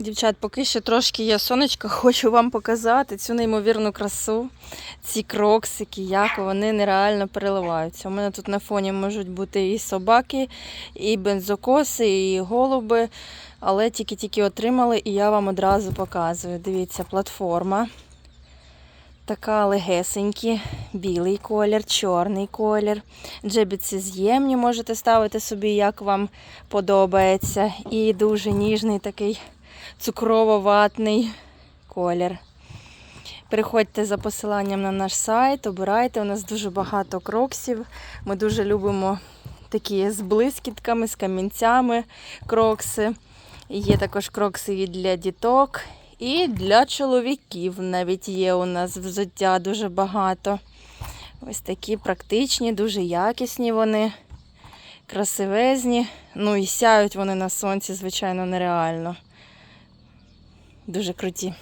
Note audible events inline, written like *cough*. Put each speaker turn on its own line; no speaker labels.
Дівчат, поки ще трошки є сонечко, *laughs* хочу вам показати цю неймовірну красу. Ці кроксики, як вони нереально переливаються. У мене тут на фоні можуть бути і собаки, і бензокоси, і голуби. Але тільки-тільки отримали, і я вам одразу показую. Дивіться, платформа. Така легесенькі, білий колір, чорний колір. Джебіці з'ємні можете ставити собі, як вам подобається. І дуже ніжний такий цукрово-ватний колір. Переходьте за посиланням на наш сайт, обирайте. У нас дуже багато кроксів. Ми дуже любимо такі з блискітками, з камінцями крокси. Є також крокси і для діток, і для чоловіків навіть є у нас взуття дуже багато. Ось такі практичні, дуже якісні вони, красивезні. Ну і сяють вони на сонці, звичайно, нереально. Дуже круті.